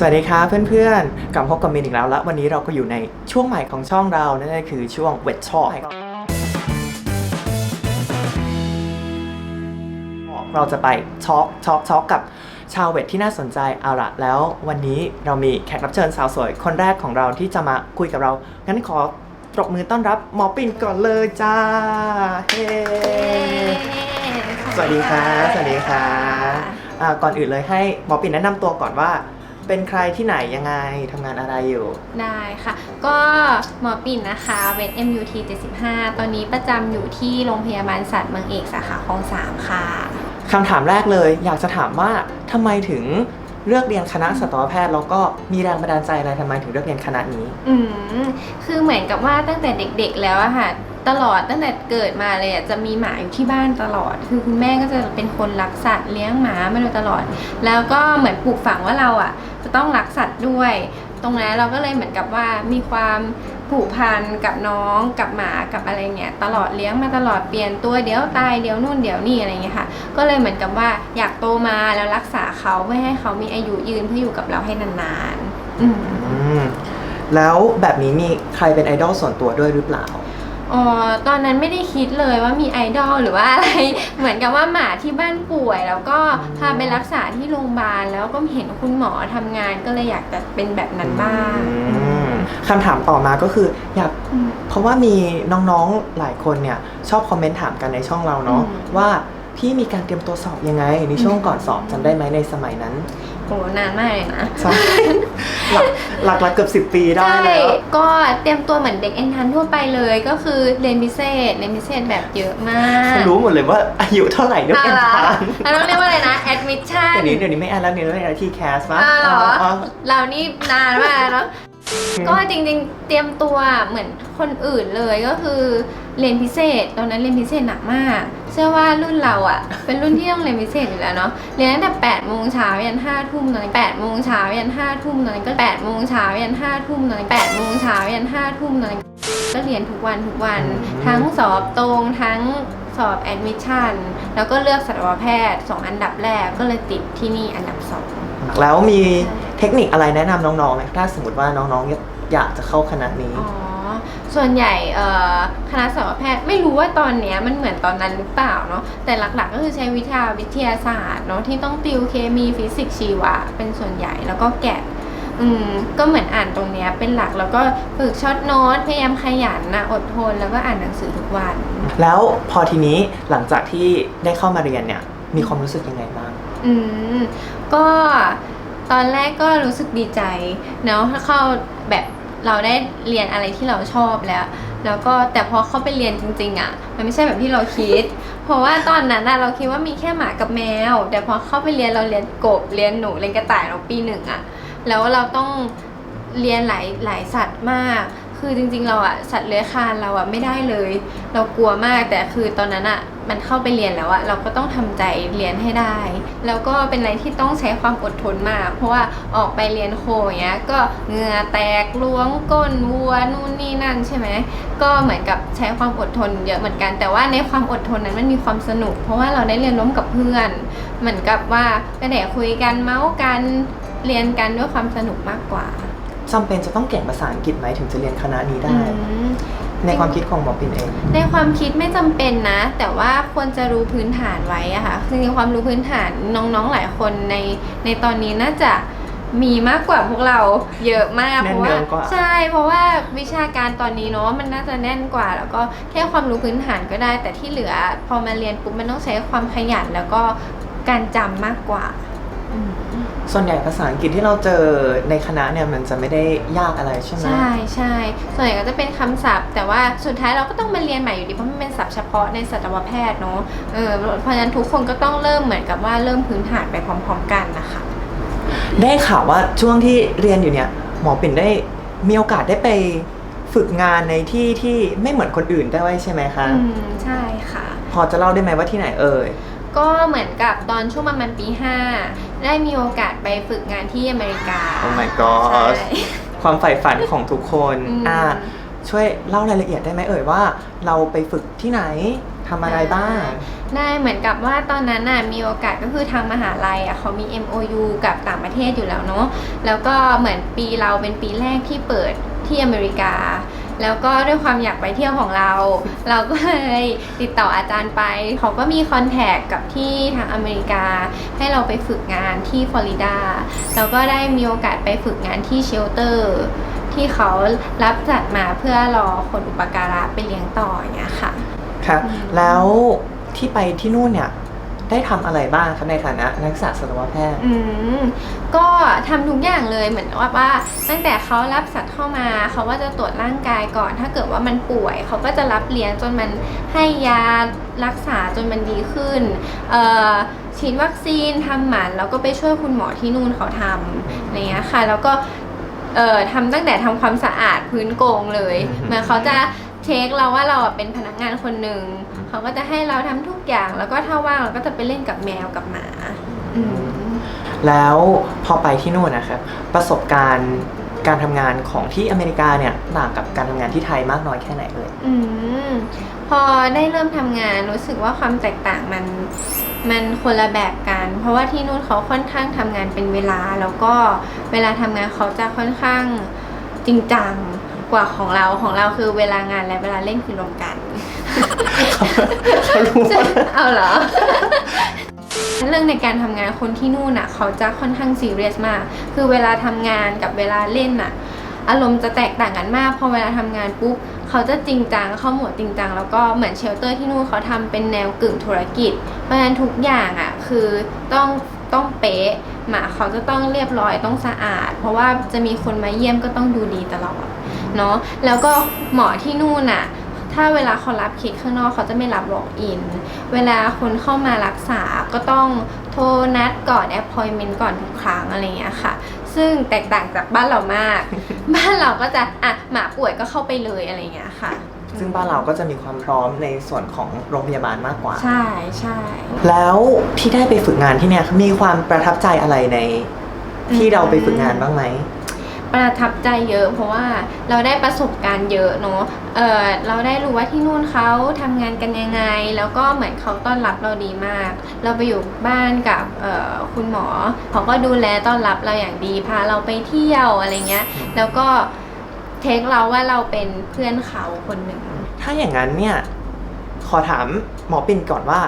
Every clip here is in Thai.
สวัสดีครับเพื่อนๆ กลับมาพบกับมินอีกแล้วและวันนี้เราก็อยู่ในช่วงใหม่ของช่องเรา นั่นก็คือช่วงเวทชอเราจะไปช็อกช็อกช็อกกับชาวเวทที่น่าสนใจเอาละแล้ววันนี้เรามีแขกรับเชิญสาวสวย คนแรกของเราที่จะมาคุยกับเรา งั้นขอปรบมือต้อนรับหมอปิ่นก่อนเลยจ้าเฮ้สวัสดีครับสวัสดีครับอ่าก่อนอื่นเลยให้หมอปิ่นแนะนำตัวก่อนว่า เป็นใครที่ไหนยังไงทำงานอะไรอยู่ ได้ค่ะ ก็หมอปิ่นนะคะเวท MUT 75 ตอนนี้ประจำอยู่ที่โรงพยาบาลสัตว์เมืองเอกสาขาคลองสามค่ะ คำถามแรกเลย อยากจะถามว่าทำไมถึงเลือกเรียนคณะสัตวแพทย์แล้วก็มีแรงบันดาลใจอะไรทำไมถึงเลือกเรียนคณะนี้ อืมคือเหมือนกับว่าตั้งแต่เด็กๆแล้วอะค่ะ ตลอดตั้งแต่เกิดมาเลยอะจะมีหมาอยู่ที่บ้านตลอด คือคุณแม่ก็จะเป็นคนรักสัตว์เลี้ยงหมามาโดยตลอด แล้วก็เหมือนปลูกฝังว่าเราอะ จะต้องรักสัตว์ด้วย ตรงนั้นเราก็เลยเหมือนกับว่ามีความผูกพันกับน้องกับหมากับอะไรเงี้ยตลอดเลี้ยงมาตลอดเปลี่ยนตัวเดี๋ยวตายเดี๋ยวนู่นเดี๋ยวนี่อะไรเงี้ยค่ะ ก็เลยเหมือนกับว่าอยากโตมาแล้วรักษาเขาเพื่อให้เขามีอายุยืนเพื่ออยู่กับเราให้นานๆอืมแล้วแบบนี้มีใครเป็นไอดอลส่วนตัวด้วยหรือเปล่า อ๋อตอนนั้นไม่ได้คิดเลยว่ามีไอดอลหรือว่าอะไร เหมือนกับว่าหมาที่บ้านป่วย แล้วก็พาไปรักษาที่โรงพยาบาล แล้วก็เห็นคุณหมอทำงานก็เลยอยากจะเป็นแบบนั้นบ้าง อืมคำถามต่อมาก็คืออยากอืม เพราะว่ามีน้องๆหลายคนเนี่ยชอบคอมเมนต์ถามกันในช่องเราเนาะอืม ว่าพี่มีการเตรียมตัวสอบยังไงในช่วงก่อนสอบจำได้ไหมในสมัยนั้น โหนานมากเลยนะ ใช่หลักหลักหลักเกือบสิบปีได้ใช่ แล้ว ก็เตรียมตัวเหมือนเด็กเอ็นทันทั่วไปเลยก็คือเรียนพิเศษเรียนพิเศษแบบเยอะมากฉันรู้หมดเลยว่าอายุเท่าไหร่ด้วยอ่าเป็นเหรอทางเราต้องเรียกว่าอะไรนะ admission เดี๋ยวนี้เดี๋ยวนี้ไม่แอนแล้วเนี่ยแล้วทีแคสปะอ่าเหรออ๋อเรานี่นานมากเนาะ ก็จริงๆ เตรียมตัวเหมือนคนอื่นเลยก็คือเรียนพิเศษ ตอนนั้นเรียนพิเศษหนักมาก เชื่อว่ารุ่นเราอะ่ะ เป็นรุ่นที่ต้องเรียนพิเศษอยู่แล้วเนาะเรียนตั้งแต่8โมงเช้ายัน5ทุ่มตอนนั้น8โมงเช้ายัน5ทุ่มตอนนั้นก็8โมงเช้ายัน5ทุ่มตอนนั้น8โมงเช้ายัน5ทุ่มตอนนั้นก็เรียนทุกวันทุกวันทั้งสอบตรงทั้งสอบแอดมิชชั่นแล้วก็เลือกสัตวแพทย์สองอันดับแรกก็เลยติดที่นี่อันดับสองแล้วมี เทคนิคอะไรแนะนำน้องๆไหมถ้าสมมติว่าน้องๆ อยากจะเข้าคณะนี้ อ๋อ ส่วนใหญ่เอ่อคณะสัตวแพทย์ไม่รู้ว่าตอนเนี้ยมันเหมือนตอนนั้นหรือเปล่าเนาะแต่หลักๆก็คือใช้วิทยาวิทยาศาสตร์เนาะที่ต้องติวเคมีฟิสิกส์ชีวะเป็นส่วนใหญ่แล้วก็แกะอืมก็เหมือนอ่านตรงเนี้ยเป็นหลักแล้วก็ฝึกช็อตโน้ตพยายามขยันนะอดทนแล้วก็อ่านหนังสือทุกวัน แล้วพอทีนี้หลังจากที่ได้เข้ามาเรียนเนี่ย มีความรู้สึกยังไงบ้าง อืมก็ ตอนแรกก็รู้สึกดีใจเนาะถ้าเข้าแบบเราได้เรียนอะไรที่เราชอบแล้ว แล้วก็แต่พอเข้าไปเรียนจริงๆอะ่ะ มันไม่ใช่แบบที่เราคิด เพราะว่าตอนนั้นอะเราคิดว่ามีแค่หมากับแมว แต่พอเข้าไปเรียนเราเรียนกบเรียนหนูเรียนกระต่ายเราปีหนึ่งอะแล้วเราต้องเรียนหลายหลายสัตว์มาก คือจริงๆเราอะสัตว์เลื้อยคลานเราอะไม่ได้เลย เรากลัวมากแต่คือตอนนั้นอะ มันเข้าไปเรียนแล้วอะเราก็ต้องทำใจเรียนให้ได้ แล้วก็เป็นอะไรที่ต้องใช้ความอดทนมาก เพราะว่าออกไปเรียนโคอย่างเงี้ยก็เหงื่อแตกล้วงก้นวัวนู่นนี่นั่นใช่ไหมก็เหมือนกับใช้ความอดทนเยอะเหมือนกัน แต่ว่าในความอดทนนั้นมันมีความสนุก เพราะว่าเราได้เรียนร่วมกับเพื่อน เหมือนกับว่าก็ได้คุยกันเมาส์กันเรียนกันด้วยความสนุกมากกว่าจำเป็นจะต้องเก่งภาษาอังกฤษไหมถึงจะเรียนคณะนี้ได้อืม ในความคิดของหมอปินเอง ในความคิดไม่จำเป็นนะ แต่ว่าควรจะรู้พื้นฐานไว้อะค่ะคือในความรู้พื้นฐานน้องๆหลายคนในในตอนนี้น่าจะมีมากกว่าพวกเราเยอะมากแน่เพนราะว่าเนืองกว่าใช่เพราะว่าวิชาการตอนนี้เนาะมันน่าจะแน่นกว่า แล้วก็แค่ความรู้พื้นฐานก็ได้ แต่ที่เหลือพอมาเรียนปุ๊บมันต้องใช้ความขยันแล้วก็การจำมากกว่า อืม ส่วนใหญ่ภาษาอังกฤษที่เราเจอในคณะเนี่ยมันจะไม่ได้ยากอะไรใช่ไหม ใช่ใช่ส่วนใหญ่ก็จะเป็นคำศัพท์ แต่ว่าสุดท้ายเราก็ต้องมาเรียนใหม่อยู่ดีเพราะมันเป็นศัพท์เฉพาะในสัตวแพทย์เนาะเออเพราะฉะนั้นทุกคนก็ต้องเริ่มเหมือนกับว่าเริ่มพื้นฐานไปพร้อม ๆ กันนะคะ ได้ข่าวว่าช่วงที่เรียนอยู่เนี่ยหมอปิ่นได้มีโอกาสได้ไปฝึกงานในที่ที่ไม่เหมือนคนอื่นได้ใช่ไหมคะ อืมใช่ค่ะ พอจะเล่าได้ไหมว่าที่ไหนเอ่ย ก็เหมือนกับตอนช่วงประมาณปี 5 ได้มีโอกาสไปฝึกงานที่อเมริกา Oh my ใช่ god ความใฝ่ฝันของทุกคนอืม อ่าช่วยเล่ารายละเอียดได้ไหมเอ่ยว่า เราไปฝึกที่ไหนททำอะไรบ้าง ได้เหมือนกับว่าตอนนั้นน่ะมีโอกาสก็คือทางมหาลัยอะเขามี MOU กับต่างประเทศอยู่แล้วเนาะแล้วก็เหมือนปีเราเป็นปีแรกที่เปิดที่อเมริกา แล้วก็ด้วยความอยากไปเที่ยวของเรา เราก็เลยติดต่ออาจารย์ไป เขาก็มีคอนแทคกับที่ทางอเมริกา ให้เราไปฝึกงานที่ฟลอริดาเราก็ได้มีโอกาสไปฝึกงานที่เชลเตอร์ที่เขารับจัดมาเพื่อรอคนอุปการะไปเลี้ยงต่ออย่างเงี้ยค่ะ ครับอืมแล้วที่ไปที่นู่นเนี่ย ได้ทำอะไรบ้างครับในฐานะนักศึกษาสัตวแพทย์ อืมก็ทำทุกอย่างเลยเหมือนว่าว่า ตั้งแต่เขารับสัตว์เข้ามาเขาว่าจะตรวจร่างกายก่อน ถ้าเกิดว่ามันป่วยเขาก็จะรับเลี้ยงจนมันให้ยารักษาจนมันดีขึ้นเอ่อฉีดวัคซีนทำหมันแล้วก็ไปช่วยคุณหมอที่นู่นเขาทำอะไรเงี้ยค่ะ แล้วก็เอ่อทำตั้งแต่ทำความสะอาดพื้นโกงเลยอืม เหมือนเขาจะเช็คเราว่าเราอะเป็นพนักงานคนหนึ่ง เขาก็จะให้เราทำทุกอย่าง แล้วก็ถ้าว่างเราก็จะไปเล่นกับแมวกับหมาอืมแล้วพอไปที่นู่นนะครับประสบการณ์การทำงานของที่อเมริกาเนี่ยต่างกับการทำงานที่ไทยมากน้อยแค่ไหนเอ่ยอืมพอได้เริ่มทำงานรู้สึกว่าความแตกต่างมันมันคนละแบบกัน เพราะว่าที่นู่นเขาค่อนข้างทำงานเป็นเวลา แล้วก็เวลาทำงานเขาจะค่อนข้างจริงจังกว่าของเราของเราคือเวลางานและเวลาเล่นคือรวมกัน เขารู้เอาเหรอ เรื่องในการทำงานคนที่นู่นน่ะ เขาจะค่อนข้างซีเรียสมาก คือเวลาทำงานกับเวลาเล่นน่ะ อารมณ์จะแตกต่างกันมาก พอเวลาทำงานปุ๊บ เขาจะจริงจังเข้าหมดจริงจัง แล้วก็เหมือนเชลเตอร์ที่นู่นเขาทำเป็นแนวกึ่งธุรกิจ เพราะฉะนั้นทุกอย่างอะ คือต้องต้องเป๊ะ หมาเขาจะต้องเรียบร้อยต้องสะอาด เพราะว่าจะมีคนมาเยี่ยมก็ต้องดูดีตลอด เนาะแล้วก็หมอที่นู่นน่ะ ถ้าเวลาเขารับเคสข้างนอกเขาจะไม่รับ walk in เวลาคนเข้ามารักษาก็ต้องโทรนัดก่อน appointment ก่อนทุกครั้งอะไรอย่างเงี้ยค่ะ ซึ่งแตกต่างจากบ้านเรามาก บ้านเราก็จะอะหมาป่วยก็เข้าไปเลยอะไรอย่างเงี้ยค่ะ ซึ่งบ้านเราก็จะมีความพร้อมในส่วนของโรงพยาบาลมากกว่า ใช่ใช่แล้วที่ได้ไปฝึกงานที่เนี่ยมีความประทับใจอะไรในที่เราไปฝึกงานบ้างไหม ประทับใจเยอะ เพราะว่าเราได้ประสบการณ์เยอะเนาะเออเราได้รู้ว่าที่นู่นเขาทำงานกันยังไง แล้วก็เหมือนเขาต้อนรับเราดีมาก เราไปอยู่บ้านกับออคุณหมอเขาก็ดูแลต้อนรับเราอย่างดีพาเราไปเที่ยวอะไรเงี้ย แล้วก็เทคเราว่าเราเป็นเพื่อนเขาคนหนึ่งถ้าอย่างนั้นเนี่ยขอถามหมอปิ่นก่อนว่า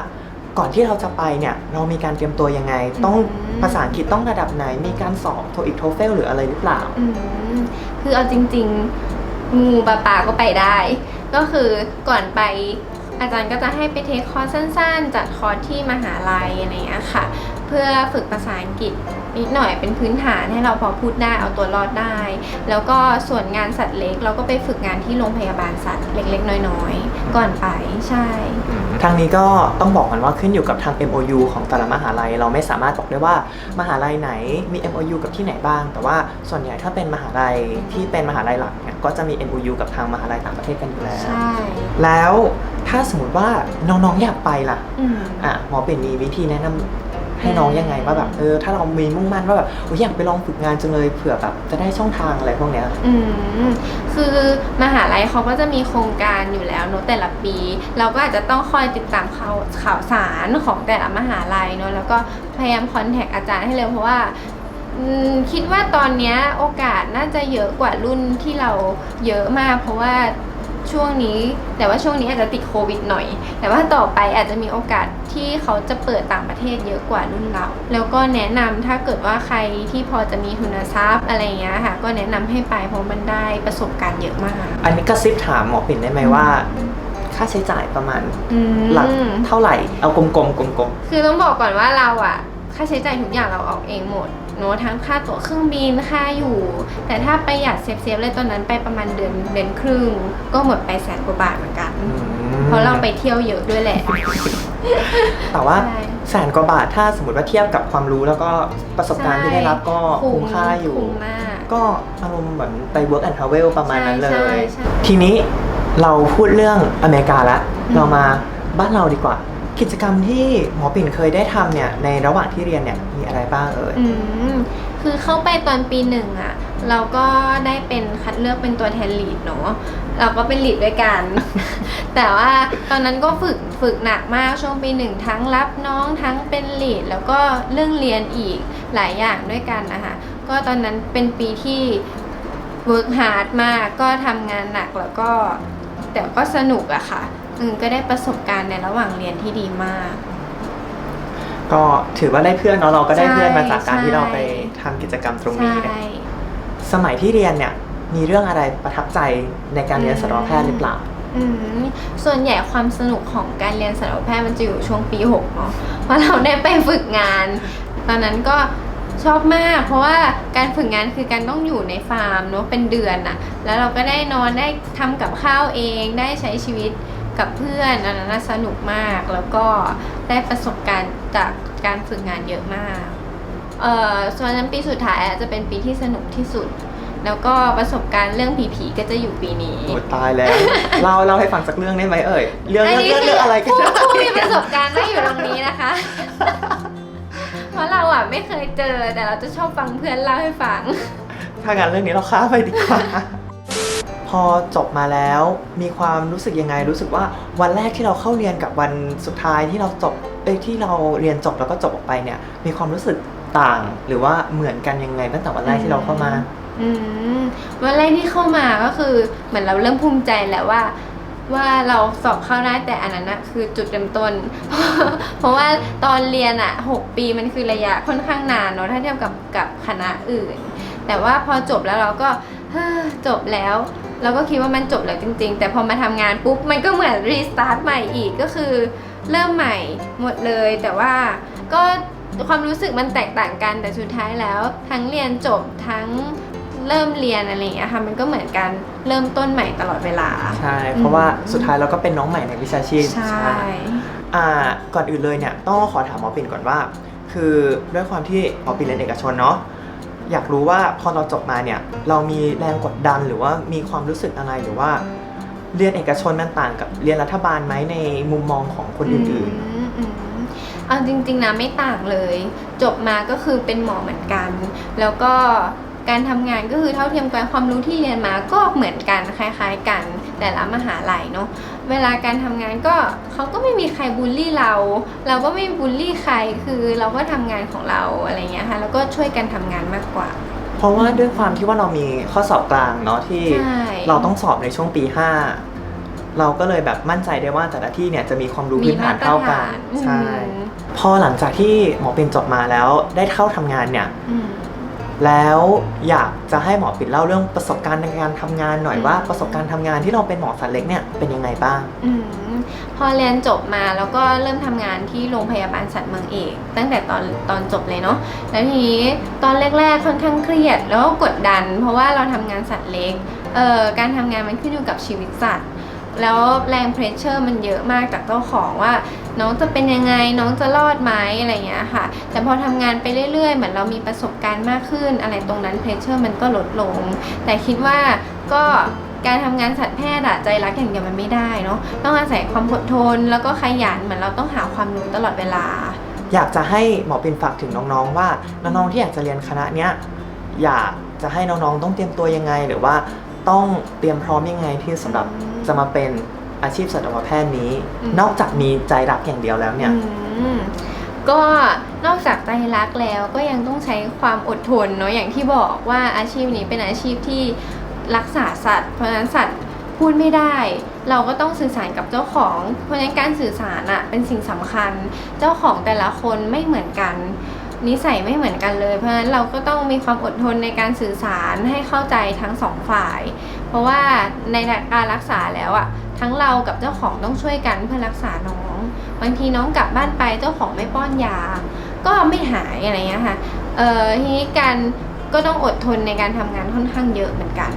ก่อนที่เราจะไปเนี่ยเรามีการเตรียมตัวยังไง ต้องอืมภาษาอังกฤษต้องระดับไหน มีการสอบโทอีกโทเฟลหรืออะไรหรือเปล่า อืมคือเอาจริง ๆ งูปลาปลาก็ไปได้ ก็คือก่อนไปอาจารย์ก็จะให้ไปเทคคอร์สสั้นๆ จัดคอร์สที่มหาลัยอะไรอย่างเงี้ยค่ะ เพื่อฝึกภาษาอังกฤษนิดหน่อยเป็นพื้นฐานให้เราพอพูดได้เอาตัวรอดได้ แล้วก็ส่วนงานสัตว์เล็ก เราก็ไปฝึกงานที่โรงพยาบาลสัตว์เล็ก ๆ น้อยๆ ก่อนไปใช่ ทางนี้ก็ต้องบอกกันว่าขึ้นอยู่กับทาง MOU ของแต่ละมหาลัย เราไม่สามารถบอกได้ว่ามหาลัยไหนมี MOU กับที่ไหนบ้าง แต่ว่าส่วนใหญ่ถ้าเป็นมหาลัยที่เป็นมหาลัยหลักเนี่ยก็จะมี MOU กับทางมหาลัยต่างประเทศกันอยู่แล้วใช่แล้วถ้าสมมติว่าน้องๆอยากไปล่ะอืมอะหมอเป็นมีวิธีแนะนำ ให้น้องยังไงว่าแบบเออถ้าเรามีมุ่งมั่นว่าแบบโอ้ยอยากไปลองฝึกงานจังเลยเผื่อแบบจะได้ช่องทางอะไรพวกเนี้ยอืมคือมหาลัยเขาก็จะมีโครงการอยู่แล้วเนอะแต่ละปี เราก็อาจจะต้องคอยติดตามข่าวข่าวสารของแต่ละมหาลัยเนอะแล้วก็พยายามคอนแทคอาจารย์ให้เร็วเพราะว่าคิดว่าตอนเนี้ยโอกาสน่าจะเยอะกว่ารุ่นที่เราเยอะมาก เพราะว่า ช่วงนี้ แต่ว่าช่วงนี้อาจจะติดโควิดหน่อย แต่ว่าต่อไปอาจจะมีโอกาสที่เขาจะเปิดต่างประเทศเยอะกว่ารุ่นเรา แล้วก็แนะนำถ้าเกิดว่าใครที่พอจะมีทุนทรัพย์อะไรอย่างเงี้ยค่ะ ก็แนะนำให้ไปเพราะมันได้ประสบการณ์เยอะมาก อันนี้กระซิบถามหมอปิ่นได้ไหมว่าค่าใช้จ่ายประมาณอืมหลักเท่าไหร่ เอากลมๆกลมคือต้องบอกก่อนว่าเราอะค่าใช้จ่ายทุกอย่างเราออกเองหมด เนอะทั้งค่าตั๋วเครื่องบินค่าอยู่ แต่ถ้าประหยัดเซฟเซฟๆเลยตอนนั้นไปประมาณเดือนเดือนครึ่ง ก็หมดไปแสนกว่าบาทเหมือนกันๆอืมเพราะเราไปเที่ยวเยอะด้วยแหละ แต่ว่าใช่แสนกว่าบาทถ้าสมมติว่าเทียบกับความรู้แล้วก็ประสบการณ์ที่ได้รับก็คุ้มค่าอยู่คุ้มมากก็อารมณ์เหมือนไป work and travel ประมาณนั้นเลใช่ยใช่ทีนี้เราพูดเรื่องอเมริกาละอืมเรามาบ้านเราดีกว่า กิจกรรมที่หมอปิ่นเคยได้ทำเนี่ยในระหว่างที่เรียนเนี่ยมีอะไรบ้างเอ่ย อืมคือเข้าไปตอนปีหนึ่งอะเราก็ได้เป็นคัดเลือกเป็นตัวแทนลีดเนาะเราก็เป็นลีดด้วยกัน แต่ว่าตอนนั้นก็ฝึกฝึกหนักมากช่วงปีหนึ่งทั้งรับน้องทั้งเป็นลีดแล้วก็เรื่องเรียนอีกหลายอย่างด้วยกันนะคะก็ตอนนั้นเป็นปีที่ work hard มากก็ทำงานหนักแล้วก็แต่ก็สนุกอะค่ะ ก็ได้ประสบการณ์ในระหว่างเรียนที่ดีมาก ก็ถือว่าได้เพื่อนเนาะเราก็ได้เพื่อนมาจากการใช่ที่เราไปทำกิจกรรมตรงนี้เนี่ยใช่สมัยที่เรียนเนี่ยมีเรื่องอะไรประทับใจในการเรียนสัตวแพทย์หรือเปล่าอืมส่วนใหญ่ความสนุกของการเรียนสัตวแพทย์มันจะอยู่ช่วงปีหกเนาะเพราะเราได้ไปฝึกงาน ตอนนั้นก็ชอบมาก เพราะว่าการฝึกงานคือการต้องอยู่ในฟาร์มเนาะเป็นเดือนอะแล้วเราก็ได้นอนได้ทำกับข้าวเองได้ใช้ชีวิต กับเพื่อนอันนั้นนะสนุกมากแล้วก็ได้ประสบการณ์จากการฝึกงานเยอะมากเอ่อส่วนนั้นปีสุดท้ายอะจะเป็นปีที่สนุกที่สุด แล้วก็ประสบการณ์เรื่องผีๆก็จะอยู่ปีนี้ โอ้ตายแล้ว เล่าเล่าให้ฟังสักเรื่องได้ไหมเอ่ย เรื่องอันเรื่องนี้เรื่องเรื่องอะไรกันผู้นะผู้มีประสบการณ์นั่งอยู่ตรงนี้นะคะ เพราะเราอะไม่เคยเจอแต่เราจะชอบฟังเพื่อนเล่าให้ฟัง ถ้างั้นเรื่องนี้เราข้ามไปดีกว่า พอจบมาแล้วมีความรู้สึกยังไงรู้สึกว่าวันแรกที่เราเข้าเรียนกับวันสุดท้ายที่เราจบเอ้ยที่เราเรียนจบแล้วก็จบออกไปเนี่ย มีความรู้สึกต่างหรือว่าเหมือนกันยังไงตั้งแต่วันแรกที่เราเข้ามาอืมวันแรกที่เข้ามาก็คือเหมือนเราเริ่มภูมิใจแล้วว่า ว่าเราสอบเข้าได้แต่อันนั้นนะคือจุดเริ่มต้น เพราะว่าตอนเรียนอะหกปีมันคือระยะค่อนข้างนานเนาะถ้าเทียบกับกับคณะอื่น แต่ว่าพอจบแล้วเราก็เฮ้อจบแล้ว เราก็คิดว่ามันจบแล้วจริง ๆ แต่พอมาทำงานปุ๊บมันก็เหมือนรีสตาร์ทใหม่อีกก็คือเริ่มใหม่หมดเลย แต่ว่าก็ความรู้สึกมันแตกต่างกันแต่สุดท้ายแล้ว ทั้งเรียนจบทั้งเริ่มเรียนอะไรอย่างเงี้ยค่ะมันก็เหมือนกันเริ่มต้นใหม่ตลอดเวลา ใช่ เพราะว่าสุดท้ายเราก็เป็นน้องใหม่ในวิชาชีพ ใช่อ่าก่อนอื่นเลยเนี่ยต้องขอถามหมอปิ่นก่อนว่า คือด้วยความที่หมอปิ่นเรียนเอกชนเนาะ อยากรู้ว่าพอเราจบมาเนี่ยเรามีแรงกดดันหรือว่ามีความรู้สึกอะไรหรือว่าเรียนเอกชนมันต่างกับเรียนรัฐบาลไหมในมุมมองของคนอื่นมอืมเอาจริง ๆนะไม่ต่างเลย จบมาก็คือเป็นหมอเหมือนกัน แล้วก็การทำงานก็คือเท่าเทียมกันความรู้ที่เรียนมาก็เหมือนกันคล้าย ๆ กัน แต่ละมหาลัยเนาะเวลาการทำงานก็เขาก็ไม่มีใครบูลลี่เรา เราก็ไม่บูลลี่ใครคือเราก็ทำงานของเราอะไรเงี้ยค่ะแล้วก็ช่วยกันทำงานมากกว่าๆเพราะว่าด้วยความที่ว่าเรามีข้อสอบกลางเนาะที่ใช่เราต้องสอบในช่วงปี5เราก็เลยแบบมั่นใจได้ว่าแต่ละที่เนี่ยจะมีความรู้พื้นฐานเท่ากันอืมใช่พอหลังจากที่หมอปิ่นจบมาแล้วได้เข้าทำงานเนี่ยอืม แล้วอยากจะให้หมอปิ่นเล่าเรื่องประสบการณ์ในการทำงานหน่อยอืมว่าประสบการณ์ทำงานที่เราเป็นหมอสัตว์เล็กเนี่ยเป็นยังไงบ้าง อืมพอเรียนจบมาแล้วก็เริ่มทำงานที่โรงพยาบาลสัตว์เมืองเอก ตั้งแต่ตอนตอนจบเลยเนาะแล้วทีนี้ตอนแรกๆค่อนข้างเครียดแล้วก็กดดัน เพราะว่าเราทำงานสัตว์เล็กเอ่อการทำงานมันขึ้นอยู่กับชีวิตสัตว์ แล้วแรงเพรสเชอร์มันเยอะมากจากเจ้าของว่า น้องจะเป็นยังไงน้องจะรอดไหมอะไรเงี้ยค่ะ แต่พอทำงานไปเรื่อยๆ เหมือนเรามีประสบการณ์มากขึ้น อะไรตรงนั้นเพรสเชอร์มันก็ลดลง แต่คิดว่าก็การทำงานสัตวแพทย์อะใจรักอย่างเดียวมันไม่ได้เนาะต้องอาศัยความอดทน แล้วก็ขยันเหมือนเราต้องหาความรู้ตลอดเวลา อยากจะให้หมอปินฝากถึงน้องๆว่าน้องๆที่อยากจะเรียนคณะเนี้ยอยากจะให้น้องๆต้องเตรียมตัวยังไง หรือว่าต้องเตรียมพร้อมยังไงที่สำหรับ จะมาเป็นอาชีพสัตวแพทย์นี้ อืม นอกจากมีใจรักอย่างเดียวแล้วเนี่ย อืมก็นอกจากใจรักแล้วก็ยังต้องใช้ความอดทนเนาะอย่างที่บอกว่าอาชีพนี้เป็นอาชีพที่รักษาสัตว์ เพราะฉะนั้นสัตว์พูดไม่ได้ เราก็ต้องสื่อสารกับเจ้าของ เพราะฉะนั้นการสื่อสารอะเป็นสิ่งสำคัญ เจ้าของแต่ละคนไม่เหมือนกัน นิสัยไม่เหมือนกันเลย เพราะฉะนั้นเราก็ต้องมีความอดทนในการสื่อสารให้เข้าใจทั้งสองฝ่าย เพราะว่าในการรักษาแล้วอะทั้งเรากับเจ้าของต้องช่วยกันเพื่อรักษาน้อง บางทีน้องกลับบ้านไปเจ้าของไม่ป้อนยา ก็ไม่หายอะไรเงี้ยค่ะเออทีนี้การก็ต้องอดทนในการทำงานค่อนข้างเยอะเหมือนกัน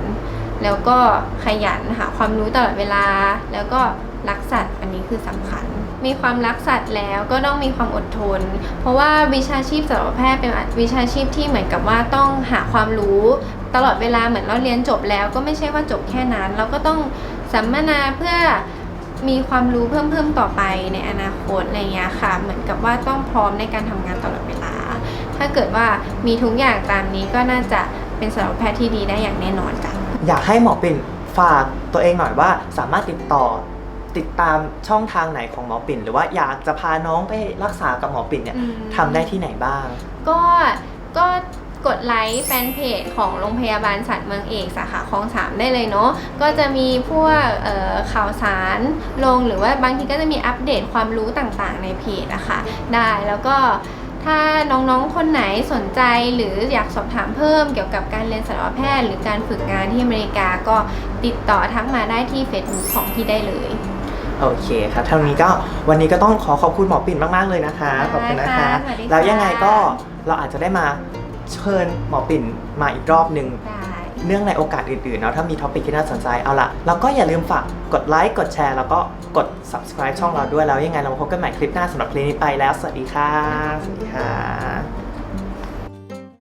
แล้วก็ขยันหาความรู้ตลอดเวลา แล้วก็รักสัตว์อันนี้คือสำคัญ มีความรักสัตว์แล้วก็ต้องมีความอดทน เพราะว่าวิชาชีพสัตวแพทย์เป็นวิชาชีพที่เหมือนกับว่าต้องหาความรู้ ตลอดเวลาเหมือนเราเรียนจบแล้วก็ไม่ใช่ว่าจบแค่นั้น เราก็ต้องสัมมนาเพื่อมีความรู้เพิ่มเพิ่มต่อไปในอนาคตอะไรเงี้ยค่ะ เหมือนกับว่าต้องพร้อมในการทำงานตลอดเวลา ถ้าเกิดว่ามีทุกอย่างตามนี้ก็น่าจะเเป็นสัตวแพทย์ที่ดีได้อย่างแน่นอนจ้ะอยากให้หมอปิ่นฝากตัวเองหน่อยว่าสามารถติดต่อติดตามช่องทางไหนของหมอปิ่น หรือว่าอยากจะพาน้องไปรักษากับหมอปิ่นเนี่ยอืมทำได้ที่ไหนบ้าง ก็ก็ กดไลค์แฟนเพจของโรงพยาบาลสัตว์เมืองเอกสาขาคลองสามได้เลยเนาะก็จะมีพวกเอ่อข่าวสารลงหรือว่าบางทีก็จะมีอัปเดตความรู้ต่างๆในเพจนะคะได้แล้วก็ถ้าน้องๆ คนไหนสนใจหรืออยากสอบถามเพิ่มเกี่ยวกับการเรียนสัตวแพทย์ หรือการฝึกงานที่อเมริกาก็ติดต่อทักมาได้ที่ Facebook ของพี่ได้เลย โอเคครับเท่านี้ก็วันนี้ก็ต้องขอขอบคุณหมอปิ่นมาก ๆ เลยนะคะได้ขอบคุณนะคะค่ะสวัสดีค่ะแล้วยังไงก็เราอาจจะได้มา เชิญหมอปิ่นมาอีกรอบหนึ่งได้เนื่องในโอกาสอื่นๆเนาะถ้ามีท็อปิกที่น่าสนใจเอาละแล้วก็อย่าลืมฝากกดไลค์กดแชร์แล้วก็กด subscribe ช่องเราด้วยแล้วยังไงเรามาพบกันใหม่คลิปหน้าสำหรับคลิปนี้ไปแล้ว สวัสดีค่ะสวัสดีค่ะ